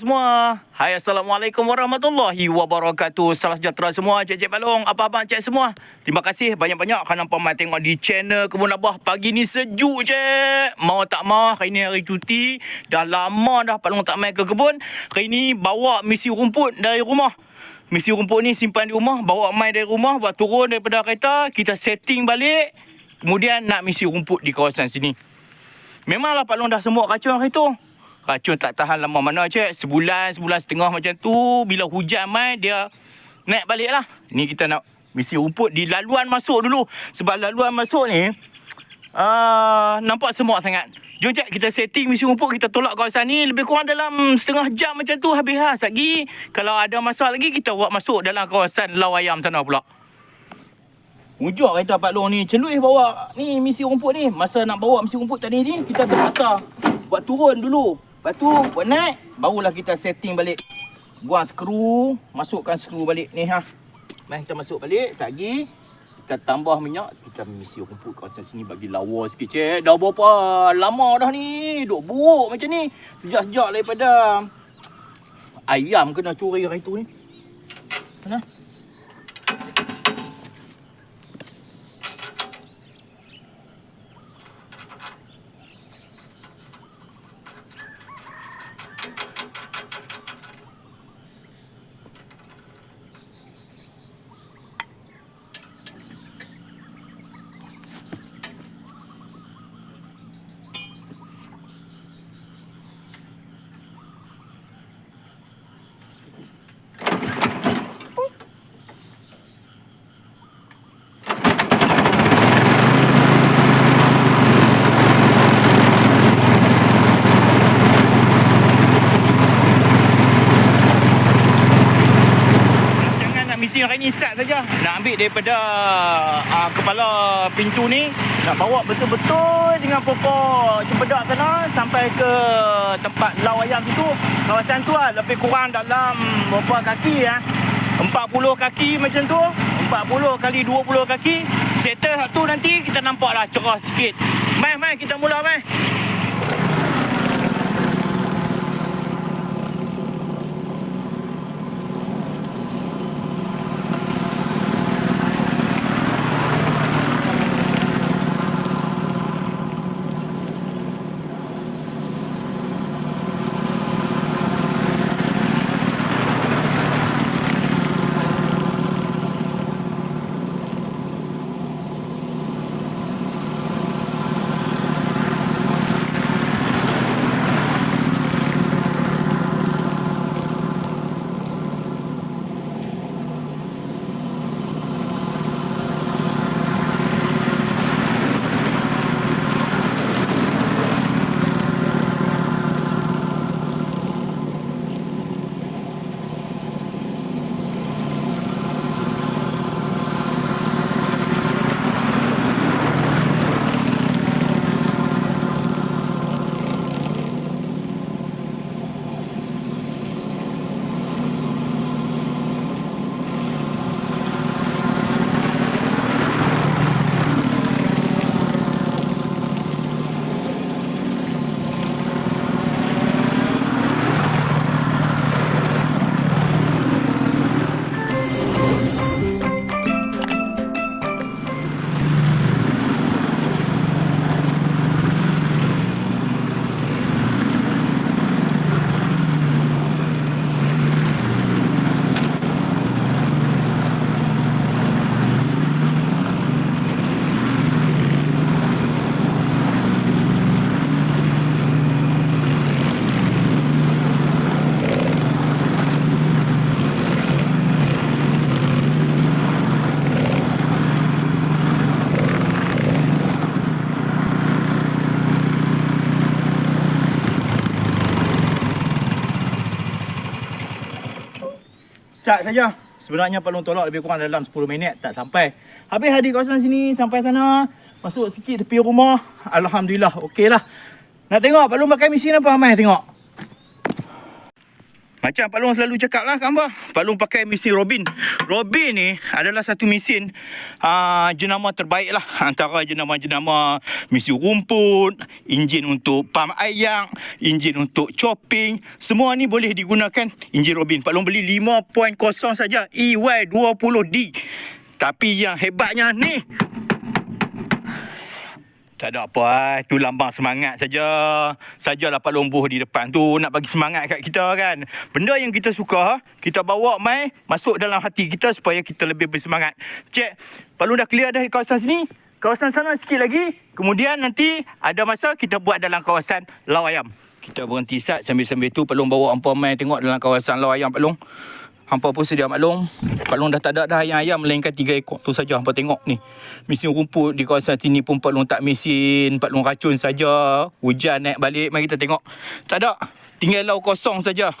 semua. Hai Assalamualaikum warahmatullahi wabarakatuh. Salam sejahtera semua Cik Cik Balong. Apa abang Cik semua? Terima kasih banyak-banyak kerana pamai tengok di channel Kebun Abah. Pagi ni sejuk Cik. Mau tak mau hari ni hari cuti. Dah lama dah Pak Long tak main ke kebun. Hari ni bawa misi rumput dari rumah. Misi rumput ni simpan di rumah, bawa main dari rumah, buat turun daripada kereta, kita setting balik. Kemudian nak misi rumput di kawasan sini. Memanglah Pak Long dah semua racun hari tu. Racun tak tahan lama mana cik. Sebulan, sebulan setengah macam tu. Bila hujan mai dia naik balik lah. Ni kita nak misi rumput di laluan masuk dulu. Sebab laluan masuk ni uh, nampak semua sangat. Jom cik kita setting misi rumput. Kita tolak kawasan ni lebih kurang dalam setengah jam macam tu habis lah. Lagi kalau ada masa lagi kita buat masuk dalam kawasan lau ayam sana pula. Ujak kereta Pak Long ni Celui bawa ni misi rumput ni Masa nak bawa misi rumput tadi ni Kita terpaksa Buat turun dulu Lepas tu naik. Barulah kita setting balik. Buang skru Masukkan skru balik ni ha. Mari kita masuk balik lagi Kita tambah minyak. Kita misi rumput kawasan sini Bagi lawa sikit cik. Dah berapa lama dah ni? Duk buruk macam ni. Sejak-sejak daripada Ayam kena curi hari tu ni. Mana? Hari ni sat saja. Nak ambil daripada uh, kepala pintu ni, nak bawa betul-betul dengan pokok cempedak sana sampai ke tempat lau ayam situ. Kawasan tu lah, lebih kurang dalam berapa kaki ya. 40 kaki macam tu. 40 kali 20 kaki. Settle satu nanti kita nampak lah cerah sikit. Mai, mai kita mula mai. Sat saja. Sebenarnya Long tolak lebih kurang dalam 10 minit tak sampai. Habis hadir kawasan sini sampai sana. Masuk sikit tepi rumah. Alhamdulillah okey lah. Nak tengok Long pakai mesin apa Amai tengok. Macam Pak Long selalu cakap lah kan bah. Pak Long pakai mesin Robin. Robin ni adalah satu mesin uh, jenama terbaik lah. Antara jenama-jenama mesin rumput, enjin untuk pam ayam, enjin untuk chopping. Semua ni boleh digunakan enjin Robin. Pak Long beli 5.0 saja E EY20D. Tapi yang hebatnya ni tak ada apa ah. Itu lambang semangat saja. Sajalah Pak Lombuh di depan tu nak bagi semangat kat kita kan. Benda yang kita suka, kita bawa mai masuk dalam hati kita supaya kita lebih bersemangat. Cek, Long dah clear dah kawasan sini. Kawasan sana sikit lagi. Kemudian nanti ada masa kita buat dalam kawasan Lau Ayam. Kita berhenti sat sambil-sambil tu Long bawa hampa mai tengok dalam kawasan Lau Ayam Long. Hampa pun sedia maklum. Pak Long dah tak ada dah ayam-ayam melainkan tiga ekor tu saja hampa tengok ni. Mesin rumput di kawasan sini pun Pak Long tak mesin, Pak Long racun saja. Hujan naik balik, mari kita tengok. Tak ada. Tinggal lau kosong saja.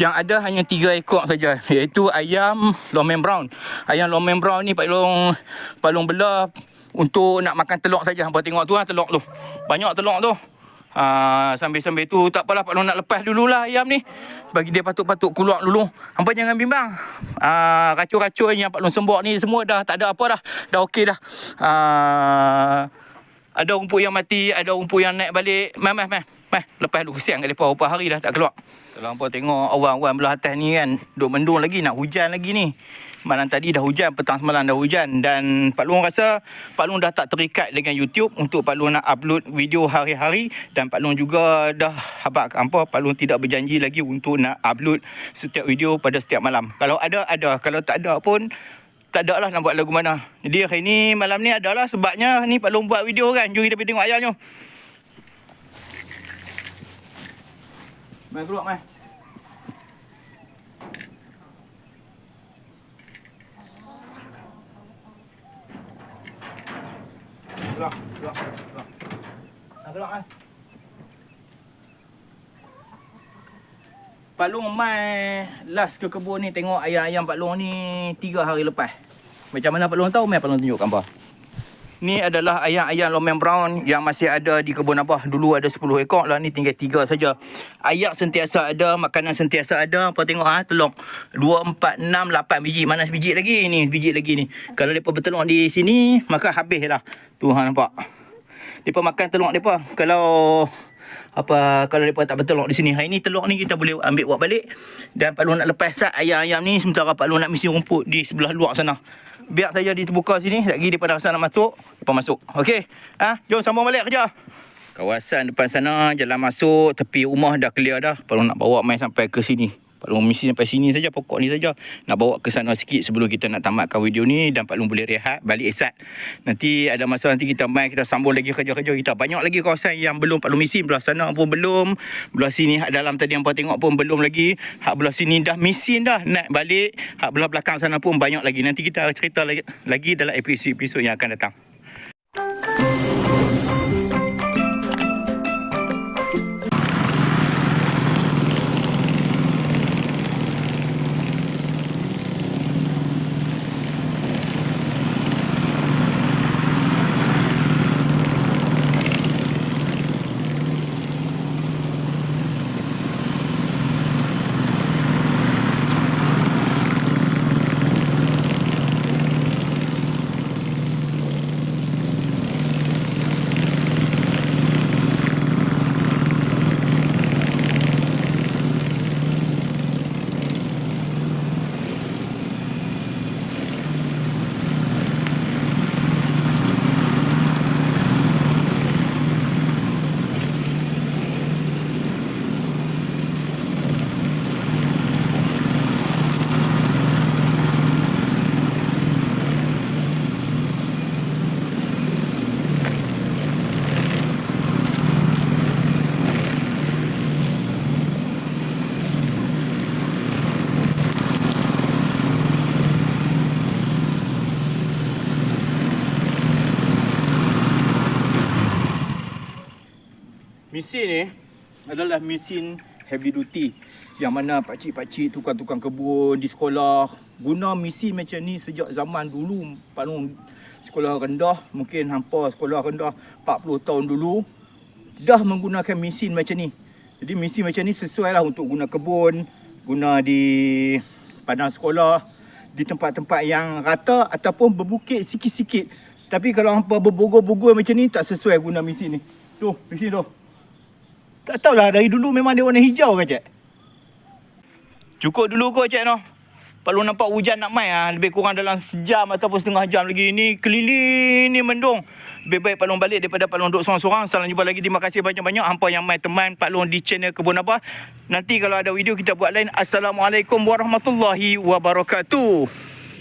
Yang ada hanya tiga ekor saja iaitu ayam Lomen Brown. Ayam Lomen Brown ni Pak Long Pak Long belah untuk nak makan telur saja. Hampa tengok tu lah telur tu. Banyak telur tu. Ah, sambil-sambil tu tak apalah Pak Long nak lepas dululah ayam ni. Bagi dia patut-patut keluar dulu. Hampa jangan bimbang. Ah, racun-racun yang Pak Long sembok ni semua dah tak ada apa dah. Dah okey dah. Ah, ada rumput yang mati, ada rumput yang naik balik. Meh, meh, meh. Meh, lepas dulu kesian kat mereka. Berapa hari dah tak keluar. Kalau hampa tengok awan-awan belah atas ni kan. Duk mendung lagi, nak hujan lagi ni. Malam tadi dah hujan, petang semalam dah hujan. Dan Pak Long rasa Pak Long dah tak terikat dengan YouTube untuk Pak Long nak upload video hari-hari. Dan Pak Long juga dah habak apa, Pak Long tidak berjanji lagi untuk nak upload setiap video pada setiap malam. Kalau ada, ada. Kalau tak ada pun, tak ada lah nak buat lagu mana. Jadi hari ni, malam ni adalah sebabnya ni Pak Long buat video kan. Jom kita pergi tengok ayahnya. Mai keluar, mai. Keluar, keluar, keluar. Nak keluar kan? Pak Long mai last ke kebun ni tengok ayam-ayam Pak Long ni tiga hari lepas. Macam mana Pak Long tahu? Mai Pak Long tunjuk gambar. Ni adalah ayam-ayam Lomen Brown yang masih ada di kebun Abah. Dulu ada 10 ekor lah, ni tinggal 3 saja. Ayak sentiasa ada, makanan sentiasa ada. Apa tengok ha, telur. 2, 4, 6, 8 biji. Mana sebiji lagi? Ni biji lagi ni. Kalau mereka bertelur di sini, maka habis lah. Tu ha, nampak. Mereka makan telur mereka. Kalau apa kalau mereka tak bertelur di sini. Hari ni telur ni kita boleh ambil buat balik. Dan Pak Long nak lepas sat ayam-ayam ni sementara Pak Long nak misi rumput di sebelah luar sana. Biar saja dia terbuka sini. Sekejap lagi daripada rasa nak masuk, lepas masuk. Okey? Ha? Jom sambung balik kerja. Kawasan depan sana, jalan masuk, tepi rumah dah clear dah. Long nak bawa main sampai ke sini. Pak Long misi sampai sini saja, pokok ni saja. Nak bawa ke sana sikit sebelum kita nak tamatkan video ni dan Pak Long boleh rehat, balik esat. Nanti ada masa nanti kita main, kita sambung lagi kerja-kerja kita. Banyak lagi kawasan yang belum Pak Long misi. Belah sana pun belum. Belah sini hak dalam tadi yang Pak tengok pun belum lagi. Hak belah sini dah misi dah naik balik. Hak belah belakang sana pun banyak lagi. Nanti kita cerita lagi, lagi dalam episod-episod yang akan datang. Mesin ni adalah mesin heavy duty yang mana pakcik-pakcik tukang-tukang kebun di sekolah guna mesin macam ni sejak zaman dulu Pak Long sekolah rendah mungkin hampa sekolah rendah 40 tahun dulu dah menggunakan mesin macam ni jadi mesin macam ni sesuai lah untuk guna kebun guna di padang sekolah, di tempat-tempat yang rata ataupun berbukit sikit-sikit. Tapi kalau hampa berbogol-bogol macam ni tak sesuai guna mesin ni. Tu, mesin tu. Tak tahulah dari dulu memang dia warna hijau ke cik? Cukup dulu kot cik noh. Kalau nampak hujan nak mai ah lebih kurang dalam sejam ataupun setengah jam lagi ni keliling ni mendung. Lebih baik Pak Long balik daripada Pak Long duduk seorang-seorang. Salam jumpa lagi. Terima kasih banyak-banyak hampa yang mai teman Pak Long di channel Kebun Abah. Nanti kalau ada video kita buat lain. Assalamualaikum warahmatullahi wabarakatuh.